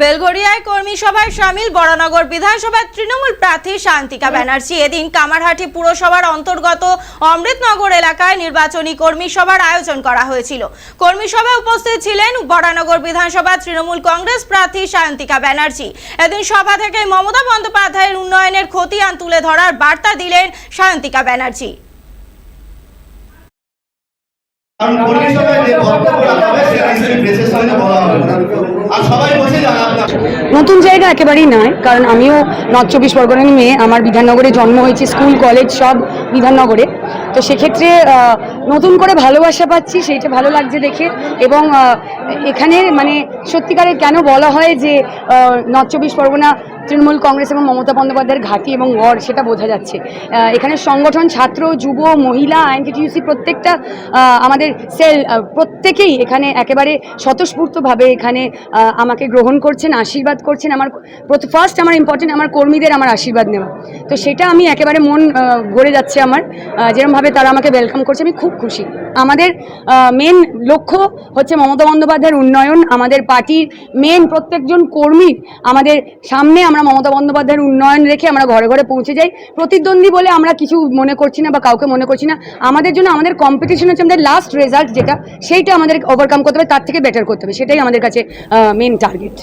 বেলঘরিয়ায় কর্মী সভায় সামিল বড়নগর বিধানসভার তৃণমূল প্রার্থী শান্তিকা ব্যানার্জি। এদিন কামারহাটি পুরসভার অন্তর্গত অমৃতনগর এলাকায় নির্বাচনী কর্মী সভার আয়োজন করা হয়েছিল। কর্মী সভায় উপস্থিত ছিলেন বড়নগর বিধানসভার তৃণমূল কংগ্রেস প্রার্থী শান্তিকা ব্যানার্জি। এদিন সভা থেকে মমতা বন্দ্যোপাধ্যায়ের উন্নয়নের খতিয়ান তুলে ধরার বার্তা দিলেন শান্তিকা ব্যানার্জি। কর্মী সভায় যে বক্তব্য রাখা হবে সেটা নিশ্চয়ই প্রেসের সামনে বলা হবে। নতুন জায়গা একেবারেই নয়, কারণ আমিও নর্থ চব্বিশ পরগনার মেয়ে, আমার বিধাননগরে জন্ম হয়েছে, স্কুল, কলেজ, সব বিধাননগরে। তো সেক্ষেত্রে নতুন করে ভালোবাসা পাচ্ছি, সেইটা ভালো লাগছে দেখে। এবং এখানে মানে সত্যিকারের কেন বলা হয় যে নর্থ চব্বিশ পরগনা তৃণমূল কংগ্রেস এবং মমতা বন্দ্যোপাধ্যায়ের ঘাঁটি এবং গড় সেটা বোঝা যাচ্ছে। এখানে সংগঠন, ছাত্র, যুব, মহিলা আইনটিটিউসি প্রত্যেকটা আমাদের সেল প্রত্যেকেই এখানে একেবারে স্বতঃস্ফূর্তভাবে এখানে আমাকে গ্রহণ করছেন, আশীর্বাদ করছেন। আমার ফার্স্ট আমার ইম্পর্টেন্ট আমার কর্মীদের আমার আশীর্বাদ নেওয়া। তো সেটা আমি একেবারে মন ভরে যাচ্ছে আমার। যেরমভাবে তারা আমাকে ওয়েলকাম করছে, আমি খুব খুশি। আমাদের মেন লক্ষ্য হচ্ছে মমতা বন্দ্যোপাধ্যায়ের উন্নয়ন, আমাদের পার্টির মেন প্রত্যেকজন কর্মী আমাদের সামনে আমরা মমতা বন্দ্যোপাধ্যায়ের উন্নয়ন রেখে আমরা ঘরে ঘরে পৌঁছে যাই। প্রতিদ্বন্দ্বী বলে আমরা কিছু মনে করছি না বা কাউকে মনে করছি না। আমাদের জন্য আমাদের কম্পিটিশন হচ্ছে আমাদের লাস্ট রেজাল্ট যেটা, সেইটা আমাদের ওভারকাম করতে হবে, তার থেকে বেটার করতে হবে, সেটাই আমাদের কাছে মেন টার্গেট